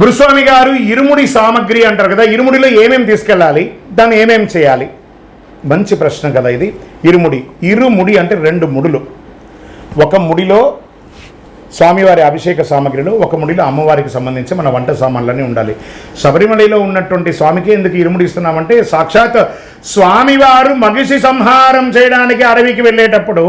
గురుస్వామి గారు ఇరుముడి సామగ్రి అంటారు కదా ఇరుముడిలో ఏమేమి తీసుకెళ్ళాలి దాన్ని ఏమేమి చేయాలి? మంచి ప్రశ్న కదా ఇది. ఇరుముడి ఇరుముడి అంటే రెండు ముడులు. ఒక ముడిలో స్వామివారి అభిషేక సామగ్రిలో ఒక ముడిలో అమ్మవారికి సంబంధించి మన వంట సామాన్లన్నీ ఉండాలి. శబరిమలలో ఉన్నటువంటి స్వామికి ఎందుకు ఇరుముడి ఇస్తున్నామంటే సాక్షాత్ స్వామివారు మగిషి సంహారం చేయడానికి అడవికి వెళ్ళేటప్పుడు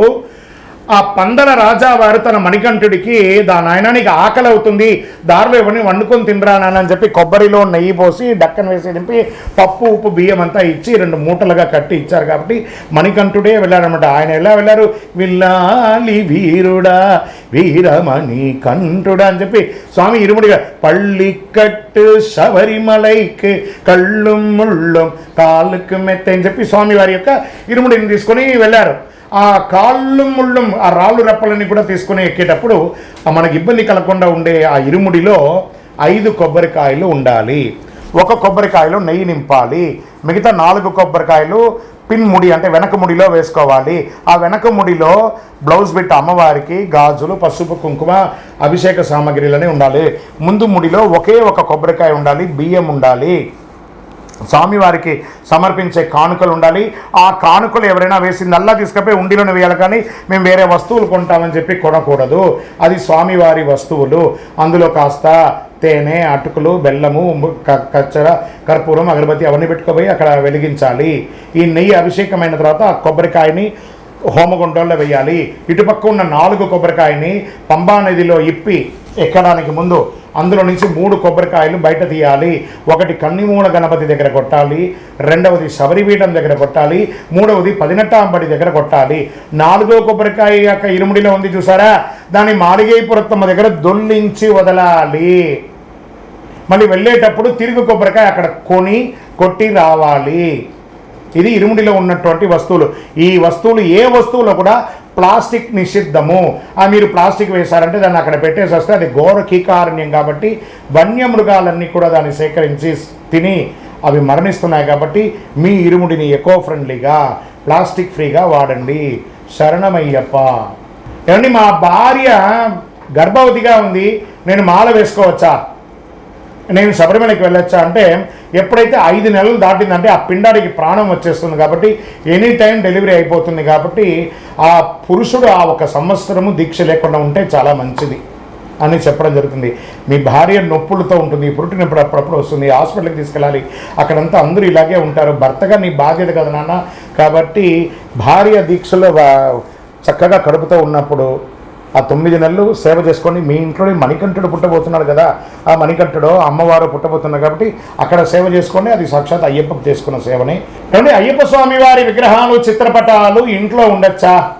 ఆ పందల రాజావారు తన మణికంఠుడికి దా నాయన నీకు ఆకలి అవుతుంది. దారిలో ఇవన్నీ వండుకొని తినరా నాన్న అని చెప్పి కొబ్బరిలో నెయ్యి పోసి డక్కన వేసి దింపి పప్పు ఉప్పు బియ్యం అంతా ఇచ్చి రెండు మూటలుగా కట్టి ఇచ్చారు కాబట్టి మణికంఠుడే వెళ్ళారనమాట ఆయన ఎలా వెళ్ళారు? విల్లాలి వీరుడా వీరమణి కంఠుడా అని చెప్పి స్వామి ఇరుముడిగా పళ్ళికట్టు శబరిమలైకి కళ్ళు ముళ్ళం కాలుకు మెత్త అని చెప్పి స్వామి వారి యొక్క ఇరుముడిని తీసుకొని వెళ్ళారు. ఆ కాళ్ళు ముళ్ళు ఆ రాళ్ళు రెప్పలని కూడా తీసుకొని ఎక్కేటప్పుడు మనకి ఇబ్బంది కలగకుండా ఉండే ఆ ఇరుముడిలో ఐదు కొబ్బరికాయలు ఉండాలి. ఒక కొబ్బరికాయలో నెయ్యి నింపాలి. మిగతా నాలుగు కొబ్బరికాయలు పిన్ ముడి అంటే వెనక ముడిలో వేసుకోవాలి. ఆ వెనక ముడిలో బ్లౌజ్ బిట్ అమ్మవారికి గాజులు పసుపు కుంకుమ అభిషేక సామాగ్రిలనే ఉండాలి. ముందు ముడిలో ఒకే ఒక కొబ్బరికాయ ఉండాలి బియ్యం ఉండాలి. స్వామివారికి సమర్పించే కానుకలు ఉండాలి. ఆ కానుకలు ఎవరైనా వేసి నల్లా తీసుకపోయి ఉండిలోనే వేయాలి కానీ మేము వేరే వస్తువులు కొంటామని చెప్పి కొనకూడదు. అది స్వామివారి వస్తువులు. అందులో కాస్త తేనె అటుకులు బెల్లము కచ్చర కర్పూరం అగరబత్తి అవన్నీ పెట్టుకుపోయి అక్కడ వెలిగించాలి. ఈ నెయ్యి అభిషేకమైన తర్వాత ఆ కొబ్బరికాయని హోమగుండంలో వేయాలి. ఇటుపక్క ఉన్న నాలుగు కొబ్బరికాయని పంబా నదిలో ఇప్పి ఎక్కడానికి ముందు అందులో నుంచి మూడు కొబ్బరికాయలు బయట తీయాలి. ఒకటి కన్నిమూల గణపతి దగ్గర కొట్టాలి. రెండవది శబరిపీఠం దగ్గర కొట్టాలి. మూడవది పదినెట్టాంబడి దగ్గర కొట్టాలి. నాలుగో కొబ్బరికాయ యొక్క ఇరుముడిలో ఉంది చూసారా? దాన్ని మాలిగైపురత్తమ్మ దగ్గర దొల్లించి వదలాలి. మళ్ళీ వెళ్ళేటప్పుడు తిరుగు కొబ్బరికాయ అక్కడ కొని కొట్టి రావాలి. ఇది ఇరుముడిలో ఉన్నటువంటి వస్తువులు. ఈ వస్తువులు ఏ వస్తువులో కూడా ప్లాస్టిక్ నిషిద్ధము. ఆ మీరు ప్లాస్టిక్ వేశారంటే దాన్ని అక్కడ పెట్టేసి వస్తే అది ఘోర కీకారణ్యం కాబట్టి వన్యమృగాలన్నీ కూడా దాన్ని సేకరించి తిని అవి మరణిస్తున్నాయి కాబట్టి మీ ఇరుముడిని ఎకో ఫ్రెండ్లీగా ప్లాస్టిక్ ఫ్రీగా వాడండి. శరణమయ్యప్ప. ఏమండి మా భార్య గర్భవతిగా ఉంది. నేను మాల వేసుకోవచ్చా? నేను శబరిమలకి వెళ్ళొచ్చా? అంటే ఎప్పుడైతే ఐదు నెలలు దాటిందంటే ఆ పిండానికి ప్రాణం వచ్చేస్తుంది కాబట్టి ఎనీ టైం డెలివరీ అయిపోతుంది కాబట్టి ఆ పురుషుడు ఆ ఒక సంవత్సరము దీక్ష లేకుండా ఉంటే చాలా మంచిది అని చెప్పడం జరుగుతుంది. మీ భార్య నొప్పులతో ఉంటుంది పుట్టినప్పుడు అప్పుడప్పుడు వస్తుంది హాస్పిటల్కి తీసుకెళ్ళాలి అక్కడంతా అందరూ ఇలాగే ఉంటారు భర్తగా నీ బాధ్యత కదా నాన్న. కాబట్టి భార్య దీక్షలో చక్కగా కడుపుతో ఉన్నప్పుడు ఆ తొమ్మిది నెలలు సేవ చేసుకొని మీ ఇంట్లో మణికంఠుడు పుట్టబోతున్నాడు కదా. ఆ మణికంఠుడు అమ్మవారు పుట్టబోతున్నారు కాబట్టి అక్కడ సేవ చేసుకోండి అది సాక్షాత్ అయ్యప్పకు చేసుకున్న సేవనే. కాబట్టి అయ్యప్ప స్వామి వారి విగ్రహాలు చిత్రపటాలు ఇంట్లో ఉండొచ్చా?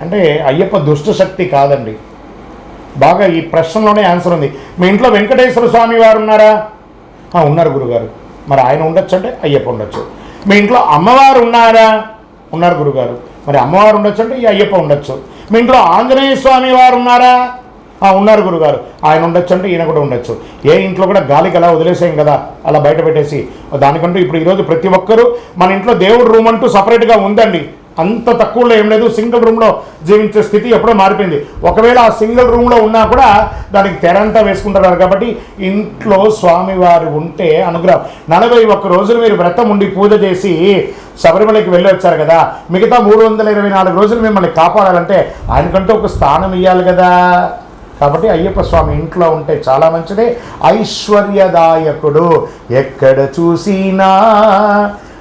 అంటే అయ్యప్ప దుష్ట శక్తి కాదండి. బాగా ఈ ప్రశ్నలోనే ఆన్సర్ ఉంది. మీ ఇంట్లో వెంకటేశ్వర స్వామి వారు ఉన్నారా? ఉన్నారు గురుగారు. మరి ఆయన ఉండొచ్చు అంటే అయ్యప్ప ఉండొచ్చు. మీ ఇంట్లో అమ్మవారు ఉన్నారా? ఉన్నారు గురుగారు. మరి అమ్మవారు ఉండొచ్చు అంటే ఈ అయ్యప్ప ఉండొచ్చు. మీ ఇంట్లో ఆంజనేయ స్వామి వారు ఉన్నారా? ఆ, ఉన్నారు గురుగారు. ఆయన ఉండొచ్చు అంటే ఈయన కూడా ఉండొచ్చు. ఏ ఇంట్లో కూడా గాలికి అలా వదిలేసేయం కదా. అలా బయట పెట్టేసి. దానికంటూ ఇప్పుడు ఈరోజు ప్రతి ఒక్కరూ మన ఇంట్లో దేవుడు రూమ్ అంటూ సపరేట్గా ఉందండి. అంత తక్కువలో ఏం లేదు. సింగిల్ రూమ్లో జీవించే స్థితి ఎప్పుడో మారిపోయింది. ఒకవేళ ఆ సింగిల్ రూమ్లో ఉన్నా కూడా దానికి తెరంతా వేసుకుంటున్నారు కాబట్టి ఇంట్లో స్వామివారు ఉంటే అనుగ్రహం. నలభై ఒక్క రోజులు మీరు వ్రతం ఉండి పూజ చేసి శబరిమలకి వెళ్ళి వచ్చారు కదా మిగతా మూడు వందల ఇరవై నాలుగు రోజులు మిమ్మల్ని కాపాడాలంటే ఆయనకంటే ఒక స్థానం ఇవ్వాలి కదా. కాబట్టి అయ్యప్ప స్వామి ఇంట్లో ఉంటే చాలా మంచిదే. ఐశ్వర్యదాయకుడు ఎక్కడ చూసినా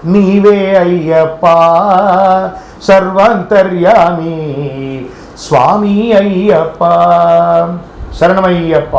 నీవే అయ్యప్ప. సర్వాంతర్యామి స్వామి అయ్యప్ప శరణమయ్యప్ప